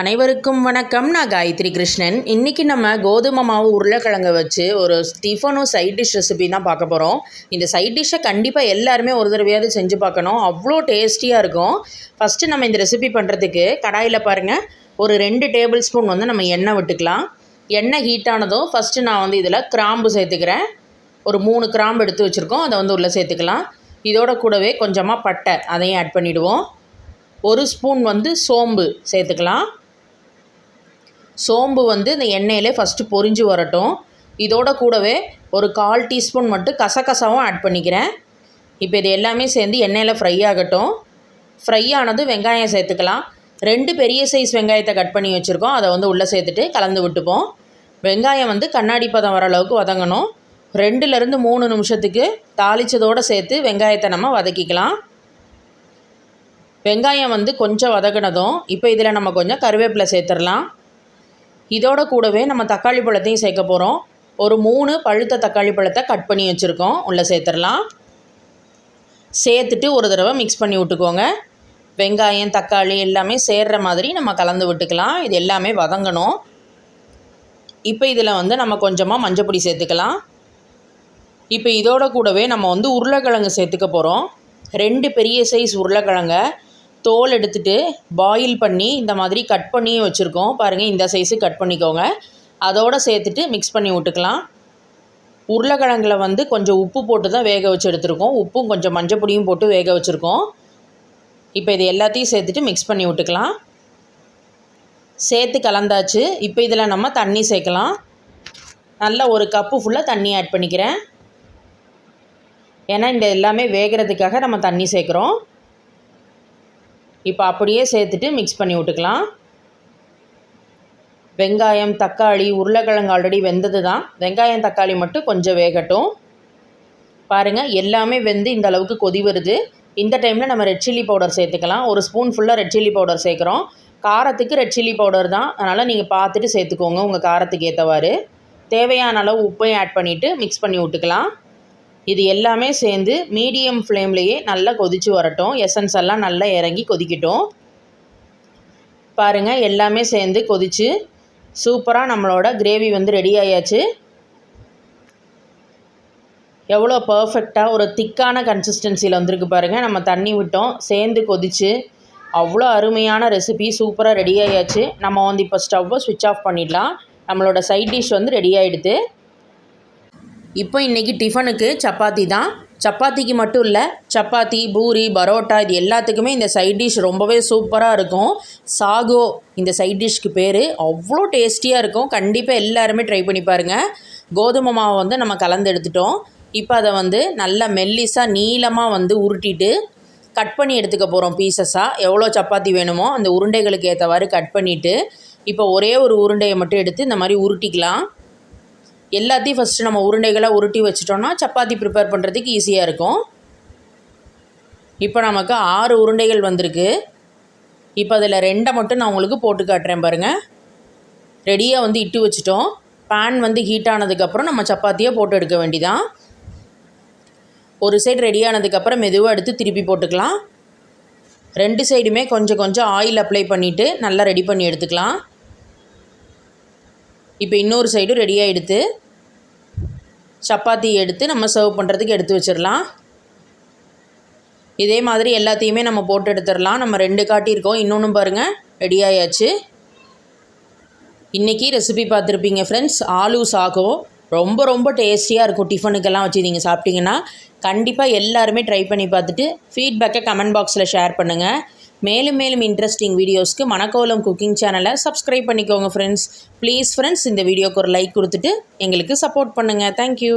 அனைவருக்கும் வணக்கம். நான் காயத்ரி கிருஷ்ணன். இன்றைக்கி நம்ம கோதுமை மாவு உருளைக்கிழங்க வச்சு ஒரு டிஃபனும் சைட் டிஷ் ரெசிபி தான் பார்க்க போகிறோம் இந்த சைட் டிஷ்ஷை கண்டிப்பாக எல்லாருமே ஒரு தடவையாவது செஞ்சு பார்க்கணும். அவ்வளோ டேஸ்டியாக இருக்கும். ஃபஸ்ட்டு நம்ம இந்த ரெசிபி பண்ணுறதுக்கு கடாயில் பாருங்கள் ஒரு ரெண்டு டேபிள் ஸ்பூன் வந்து நம்ம எண்ணெய் விட்டுக்கலாம். எண்ணெய் ஹீட் ஆனதும் ஃபஸ்ட்டு நான் வந்து இதில் கிராம்பு சேர்த்துக்கிறேன். ஒரு மூணு கிராம்பு எடுத்து வச்சுருக்கோம். அதை வந்து உள்ளே சேர்த்துக்கலாம். இதோட கூடவே கொஞ்சமாக பட்டை அதையும் ஆட் பண்ணிவிடுவோம் ஒரு ஸ்பூன் வந்து சோம்பு சேர்த்துக்கலாம். சோம்பு வந்து இந்த எண்ணெயிலே ஃபஸ்ட்டு பொரிஞ்சு வரட்டும். இதோட கூடவே ஒரு கால் டீஸ்பூன் மட்டும் கசகசாவும் ஆட் பண்ணிக்கிறேன். இப்போ இது எல்லாமே சேர்ந்து எண்ணெயில் ஃப்ரை ஆகட்டும். ஃப்ரை ஆனது வெங்காயம் சேர்த்துக்கலாம். ரெண்டு பெரிய சைஸ் வெங்காயத்தை கட் பண்ணி வச்சுருக்கோம். அதை வந்து உள்ளே சேர்த்துட்டு கலந்து விட்டுப்போம். வெங்காயம் வந்து கண்ணாடி பதம் வர அளவுக்கு வதங்கணும். ரெண்டுலேருந்து மூணு நிமிஷத்துக்கு தாளித்ததோடு சேர்த்து வெங்காயத்தை நம்ம வதக்கிக்கலாம். வெங்காயம் வந்து கொஞ்சம் வதங்கினதும் இப்போ இதில் நம்ம கொஞ்சம் கருவேப்பிலை சேர்த்துடலாம். இதோட கூடவே நம்ம தக்காளி பழத்தையும் சேர்க்க போகிறோம் ஒரு மூணு பழுத்த தக்காளி பழத்தை கட் பண்ணி வச்சுருக்கோம். உள்ளே சேர்த்துடலாம். சேர்த்துட்டு ஒரு தடவை மிக்ஸ் பண்ணி விட்டுக்கோங்க. வெங்காயம் தக்காளி எல்லாமே சேர்கிற மாதிரி நம்ம கலந்து விட்டுக்கலாம். இது எல்லாமே வதங்கணும். இப்போ இதில் வந்து நம்ம கொஞ்சமாக மஞ்சப்பொடி சேர்த்துக்கலாம். இப்போ இதோட கூடவே நம்ம வந்து உருளைக்கிழங்கு சேர்த்துக்க போகிறோம் ரெண்டு பெரிய சைஸ் உருளைக்கிழங்க. தோல் எடுத்துகிட்டு பாயில் பண்ணி இந்த மாதிரி கட் பண்ணி வச்சுருக்கோம். பாருங்கள் இந்த சைஸு கட் பண்ணிக்கோங்க. அதோடு சேர்த்துட்டு மிக்ஸ் பண்ணி விட்டுக்கலாம். உருளைக்கிழங்குல வந்து கொஞ்சம் உப்பு போட்டு தான் வேக வச்சு எடுத்துருக்கோம். உப்பும் கொஞ்சம் மஞ்சப்பொடியும் போட்டு வேக வச்சுருக்கோம். இப்போ இது எல்லாத்தையும் சேர்த்துட்டு மிக்ஸ் பண்ணி விட்டுக்கலாம். சேர்த்து கலந்தாச்சு. இப்போ இதில் நம்ம தண்ணி சேர்க்கலாம். நல்லா ஒரு கப்பு ஃபுல்லாக தண்ணி ஆட் பண்ணிக்கிறேன். ஏன்னா இந்த எல்லாமே வேகிறதுக்காக நம்ம தண்ணி சேர்க்குறோம். இப்போ அப்படியே சேர்த்துட்டு மிக்ஸ் பண்ணி விட்டுக்கலாம். வெங்காயம் தக்காளி உருளைக்கிழங்கு ஆல்ரெடி வெந்தது தான் வெங்காயம் தக்காளி மட்டும் கொஞ்சம் வேகட்டும். பாருங்கள் எல்லாமே வெந்து இந்த அளவுக்கு கொதி வருது. இந்த டைமில் நம்ம ரெட் சில்லி பவுடர் சேர்த்துக்கலாம். ஒரு ஸ்பூன் ஃபுல்லாக ரெட் சில்லி பவுடர் சேர்க்குறோம். காரத்துக்கு ரெட் சில்லி பவுடர் தான். அதனால் நீங்கள் பார்த்துட்டு சேர்த்துக்கோங்க உங்கள் காரத்துக்கு ஏற்றவாறு தேவையான அளவு உப்பையும் ஆட் பண்ணிவிட்டு மிக்ஸ் பண்ணி விட்டுக்கலாம். இது எல்லாமே சேர்ந்து மீடியம் ஃப்ளேம்லேயே நல்லா கொதித்து வரட்டும். எசன்ஸ் எல்லாம் நல்லா இறங்கி கொதிக்கட்டும். பாருங்கள் எல்லாமே சேர்ந்து கொதித்து சூப்பராக நம்மளோட கிரேவி வந்து ரெடி ஆயாச்சு. எவ்வளோ பர்ஃபெக்டாக ஒரு திக்கான கன்சிஸ்டன்சியில் வந்திருக்கு பாருங்கள் நம்ம தண்ணி விட்டோம் சேர்ந்து கொதித்து அவ்வளோ அருமையான ரெசிபி சூப்பராக ரெடி ஆயாச்சு. நம்ம வந்து இப்போ ஸ்டவ்வை ஸ்விட்ச் ஆஃப் பண்ணிடலாம். நம்மளோட சைட் டிஷ் வந்து ரெடி ஆகிடுது இப்போ இன்றைக்கி டிஃபனுக்கு சப்பாத்தி தான். சப்பாத்திக்கு மட்டும் இல்லை சப்பாத்தி பூரி பரோட்டா இது எல்லாத்துக்குமே இந்த சைட் டிஷ் ரொம்பவே சூப்பராக இருக்கும். சாகோ இந்த சைட் டிஷ்க்கு பேர். அவ்வளோ டேஸ்டியாக இருக்கும். கண்டிப்பாக எல்லாருமே ட்ரை பண்ணி பாருங்கள் கோதுமை மாவை வந்து நம்ம கலந்து எடுத்துட்டோம். இப்போ அதை வந்து நல்லா மெல்லிஸாக நீளமாக வந்து உருட்டிட்டு கட் பண்ணி எடுத்துக்க போகிறோம் பீசஸாக எவ்வளோ சப்பாத்தி வேணுமோ அந்த உருண்டைகளுக்கு ஏற்றவாறு கட் பண்ணிவிட்டு இப்போ ஒரே ஒரு உருண்டையை மட்டும் எடுத்து இந்த மாதிரி உருட்டிக்கலாம். எல்லாத்தையும் ஃபஸ்ட்டு நம்ம உருண்டைகளாக உருட்டி வச்சிட்டோன்னா சப்பாத்தி ப்ரிப்பேர் பண்ணுறதுக்கு ஈஸியாக இருக்கும். இப்போ நமக்கு ஆறு உருண்டைகள் வந்திருக்கு. இப்போ அதில் ரெண்டை மட்டும் நான் உங்களுக்கு போட்டு காட்டுறேன் பாருங்கள் ரெடியாக வந்து இட்டு வச்சிட்டோம். பேன் வந்து ஹீட் ஆனதுக்கப்புறம் நம்ம சப்பாத்தியை போட்டு எடுக்க வேண்டிதான். ஒரு சைடு ரெடி ஆனதுக்கப்புறம் மெதுவாக எடுத்து திருப்பி போட்டுக்கலாம். ரெண்டு சைடுமே கொஞ்சம் கொஞ்சம் ஆயில் அப்ளை பண்ணிவிட்டு நல்லா ரெடி பண்ணி எடுத்துக்கலாம். இப்போ இன்னொரு சைடும் ரெடியாக எடுத்து சப்பாத்தி எடுத்து நம்ம சர்வ் பண்ணுறதுக்கு எடுத்து வச்சிடலாம். இதே மாதிரி எல்லாத்தையுமே நம்ம போட்டு எடுத்துடலாம். நம்ம ரெண்டு காட்டியிருக்கோம் இன்னொன்று பாருங்கள் ரெடி ஆயாச்சு. இன்றைக்கி ரெசிபி பார்த்துருப்பீங்க ஃப்ரெண்ட்ஸ் ஆலு சாகோ ரொம்ப ரொம்ப டேஸ்டியாக இருக்கும். டிஃபனுக்கெல்லாம் வச்சு நீங்கள் சாப்பிட்டீங்கன்னா கண்டிப்பாக எல்லாருமே ட்ரை பண்ணி பார்த்துட்டு ஃபீட்பேக்கை கமெண்ட் பாக்ஸில் ஷேர் பண்ணுங்கள் மேலும் மேலும் இன்ட்ரெஸ்டிங் வீடியோஸ்க்கு மணக்கோலம் குக்கிங் சேனலை சப்ஸ்கிரைப் பண்ணிக்கோங்க ஃப்ரெண்ட்ஸ் ப்ளீஸ் ஃப்ரெண்ட்ஸ் இந்த வீடியோக்கு ஒரு லைக் கொடுத்துட்டு எங்களுக்கு சப்போர்ட் பண்ணுங்கள் தேங்க்யூ